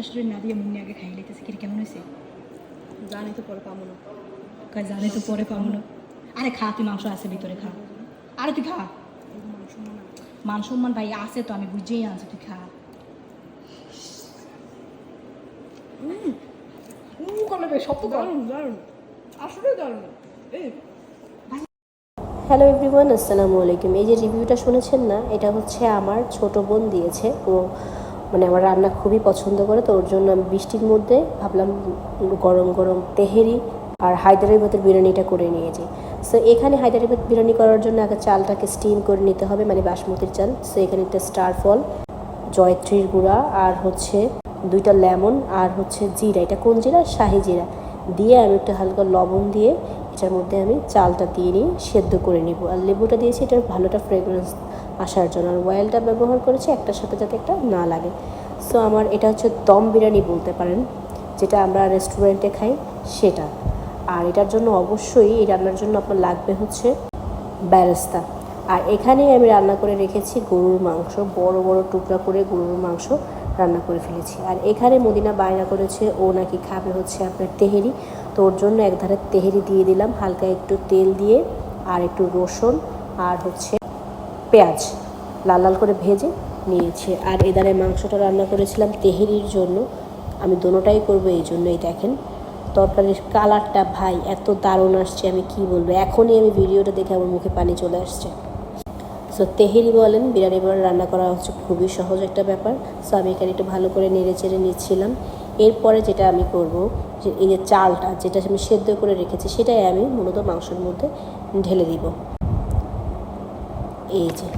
শাশুড়ি না দিয়ে মুন্নি আগে খাই লিতেছে কি কেমন হয়েছে জানি তো পরে পাবো না। কয় জানে তো পরে পাবো না। আরে খা তুই মাংস আছে ভিতরে খা। আরে তুই খা। মনে সম্মান ভাই আছে তো আমি বুঝেই আনছি তুই খা। হ্যালো এভরিওয়ান আসসালামু আলাইকুম। এই যে রিভিউটা শুনেছেন না এটা হচ্ছে আমার ছোট বোন দিয়েছে ও মানে আমার রান্না খুবই পছন্দ করে, তো ওর জন্য আমি বৃষ্টির মধ্যে ভাবলাম গরম গরম তেহেরি আর হায়দ্রাবাদের বিরিয়ানিটা করে নিয়েছি সো এখানে হায়দ্রাবাদ বিরিয়ানি করার জন্য আগে চালটাকে স্টিম করে নিতে হবে মানে বাসমতির চাল। সো এখানে একটা স্টার ফল, জয়ত্রীর গুঁড়া আর হচ্ছে দুইটা লেমন আর হচ্ছে জিরা। এটা কোন জিরা? শাহি জিরা। দিয়ে আমি একটু হালকা লবণ দিয়ে এটার মধ্যে আমি চালটা দিয়ে নিয়ে সেদ্ধ করে নিব। আর লেবুটা দিয়েছি, এটার ভালোটা ফ্রেগরেন্স আসার জন্য আর অয়েলটা ব্যবহার করেছি একটার সাথে যাতে একটা না লাগে। সো আমার এটা হচ্ছে দম বিরিয়ানি বলতে পারেন, যেটা আমরা রেস্টুরেন্টে খাই, সেটা। আর এটার জন্য অবশ্যই এই রান্নার জন্য আপনার লাগবে হচ্ছে ব্যারেস্তা। আর এখানেই আমি রান্না করে রেখেছি গরুর মাংস, বড় বড় টুকরা করে গরুর মাংস রান্না করে ফেলেছি। আর এখানে মদিনা বায়না করেছে, ও নাকি খাবে হচ্ছে আপনার তেহেরি। তো ওর জন্য এক ধারে তেহেরি দিয়ে দিলাম, হালকা একটু তেল দিয়ে, আর একটু রসুন, আর হচ্ছে পেঁয়াজ লাল লাল করে ভেজে নিয়েছি। আর এদারে মাংসটা রান্না করেছিলাম তেহেরির জন্য। আমি দোনোটাই করব, এই জন্যই দেখেন। তরকারির কালারটা ভাই, এত দারুণ আসছে, আমি কি বলব? এখনই আমি ভিডিওটা দেখে আমার মুখে পানি চলে আসছে। সো তেহেরি বলেন, বিরিয়ানি বলেন, রান্না করা হচ্ছে খুবই সহজ একটা ব্যাপার। সো আমি এখানে একটু ভালো করে নেড়ে চেড়ে নিচ্ছিলাম। এরপরে যেটা আমি করব, যে এই যে চালটা, যেটা আমি সেদ্ধ করে রেখেছি, সেটাই আমি মূলত মাংসের মধ্যে ঢেলে দিব। এই যে।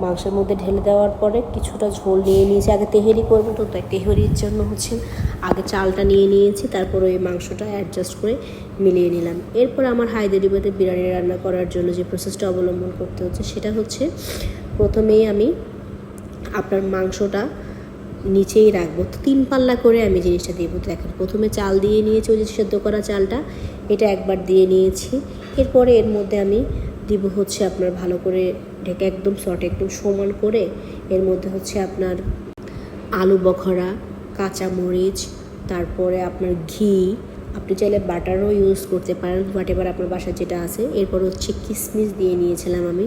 মাংসের মধ্যে ঢেলে দেওয়ার পরে কিছুটা ঝোল নিয়ে নিয়েছি। আগে তেহেরি করব তো, তাই তেহেরির জন্য হচ্ছে আগে চালটা নিয়ে নিয়েছি, তারপর ওই মাংসটা অ্যাডজাস্ট করে মিলিয়ে নিলাম। এরপর আমার হায়দ্রাবাদের বিরিয়ানি রান্না করার জন্য যে প্রসেসটা অবলম্বন করতে হচ্ছে, সেটা হচ্ছে প্রথমেই আমি আপনার মাংসটা নিচেই রাখব। তিন পাল্লা করে আমি জিনিসটা দেবো। দেখেন, প্রথমে চাল দিয়ে নিয়েছি, ওই যে সেদ্ধ করা চালটা, এটা একবার দিয়ে নিয়েছি। এরপরে এর মধ্যে আমি দিব হচ্ছে আপনার ভালো করে ঢেকে একদম শর্ট একদম সমান করে। এর মধ্যে হচ্ছে আপনার আলু বখরা কাঁচামরিচ তারপরে আপনার ঘি। আপনি চাইলে বাটারও ইউজ করতে পারেন হোয়াট এভার আপনার বাসায় যেটা আছে, এরপর হচ্ছে কিসমিস দিয়ে নিয়েছিলাম আমি।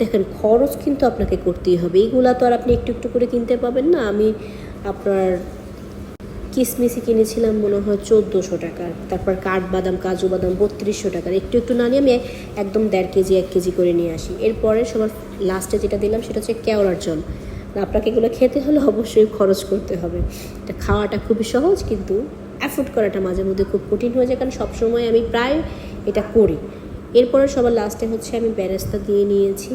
দেখেন, খরচ কিন্তু আপনাকে করতেই হবে। এইগুলা তো আর আপনি একটু একটু করে কিনতে পাবেন না। আমি আপনার কিসমিসি কিনেছিলাম মনে হয় চোদ্দোশো টাকার। তারপর কাঠবাদাম কাজু বাদাম বত্রিশশো টাকার। একটু একটু না নিয়ে আমি একদম দেড় কেজি, এক কেজি করে নিয়ে আসি। এরপরে সবার লাস্টে যেটা দিলাম সেটা হচ্ছে কেওড়ার জল। আপনাকে এগুলো খেতে হলে অবশ্যই খরচ করতে হবে। এটা খাওয়াটা খুবই সহজ, কিন্তু অ্যাফোর্ড করাটা মাঝে মধ্যে খুব কঠিন হয়ে যায়, কারণ সবসময় আমি প্রায় এটা করি। এরপরে সবার লাস্টে হচ্ছে আমি ব্যারেস্তা দিয়ে নিয়েছি।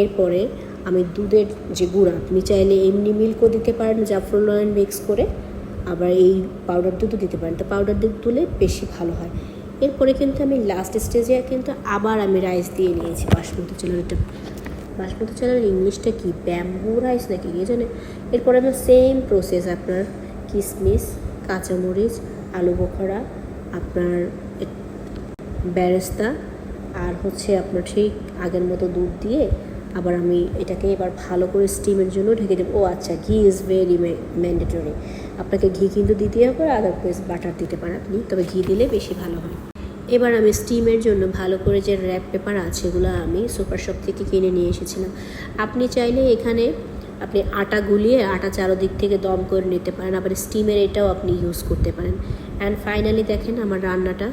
এরপরে আমি দুধের যে গুঁড়া, আপনি চাইলে এমনি মিল্কও দিতে পারেন জাফরুল মিক্স করে। আবার এই পাউডার দুধও দিতে পারেন। তো পাউডার দুধ তুলে বেশি ভালো হয়। এরপরে কিন্তু আমি লাস্ট স্টেজে কিন্তু আবার আমি রাইস দিয়ে নিয়েছি বাসমতি চালের এটা বাসমতি চালের ইংলিশটা কি? ব্যাম্বু রাইস নাকি? কে জানে? এরপরে আমার সেম প্রসেস আপনার কিশমিশ কাঁচামরিচ, আলু বোখরা, আপনার বেরেস্তা, আর হচ্ছে আপনার ঠিক আগের মতো দুধ দিয়ে আবার আমি এটাকে এবার ভালো করে স্টিমের জন্য ঢেকে দেবো। ও আচ্ছা ঘি ইজ ভেরি ম্যান্ডেটরি আপনাকে ঘি কিন্তু দিতেই হবে আদারওয়াইজ বাটার দিতে পারেন আপনি, তবে ঘি দিলে বেশি ভালো হয়। এবার আমি স্টিমের জন্য ভালো করে যে র্যাপ পেপার আছে, এগুলো আমি সুপার শপ থেকে কিনে নিয়ে এসেছিলাম। আপনি চাইলে এখানে আপনি আটা গুলিয়ে আটা চারোদিক থেকে দম করে নিতে পারেন, আবার স্টিমের এটাও আপনি ইউজ করতে পারেন। অ্যান্ড ফাইনালি দেখেন আমার রান্নাটা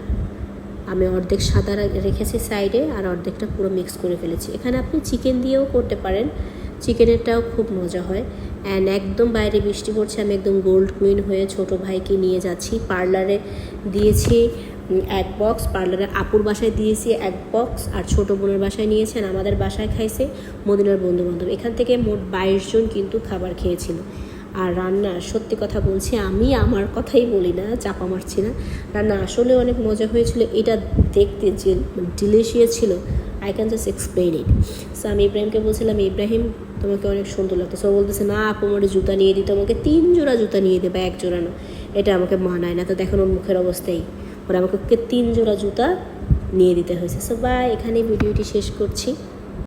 আমি অর্ধেক সাদা রেখেছি সাইডে আর অর্ধেকটা পুরো মিক্স করে ফেলেছি। এখানে আপনি চিকেন দিয়েও করতে পারেন। চিকেনেরটাও খুব মজা হয়। অ্যান্ড একদম বাইরে বৃষ্টি পড়ছে, আমি একদম গোল্ড কুইন হয়ে ছোট ভাইকে নিয়ে যাচ্ছি। পার্লারে দিয়েছি এক বক্স পার্লারে আপুর বাসায় দিয়েছি এক বক্স আর ছোট বোনের বাসায় নিয়েছেন আমাদের বাসায় খাইছে মদিনার বন্ধু বান্ধব এখান থেকে মোট বাইশ জন কিন্তু খাবার খেয়েছিল। আর রান্না, সত্যি কথা বলছি, আমি আমার কথাই বলি না, চাপা মারছি না। রান্না আসলে অনেক মজা হয়েছিল, এটা দেখতে যে ডিলিশিয়াস ছিল। I can just explain it so আমি ইব্রাহিমকে বলছিলাম, ইব্রাহিম, তোমাকে অনেক সুন্দর লাগতো সো বলতেছে, না আপু জুতা নিয়ে দিতে আমাকে তিন জোড়া জুতা নিয়ে দেবে, এক জোড়া না এটা আমাকে মানায় না। তো দেখুন ওর মুখের অবস্থাই। ওরা আমাকে তিন জোড়া জুতা নিয়ে দিতে হয়েছে। সো বা এখানে ভিডিওটি শেষ করছি।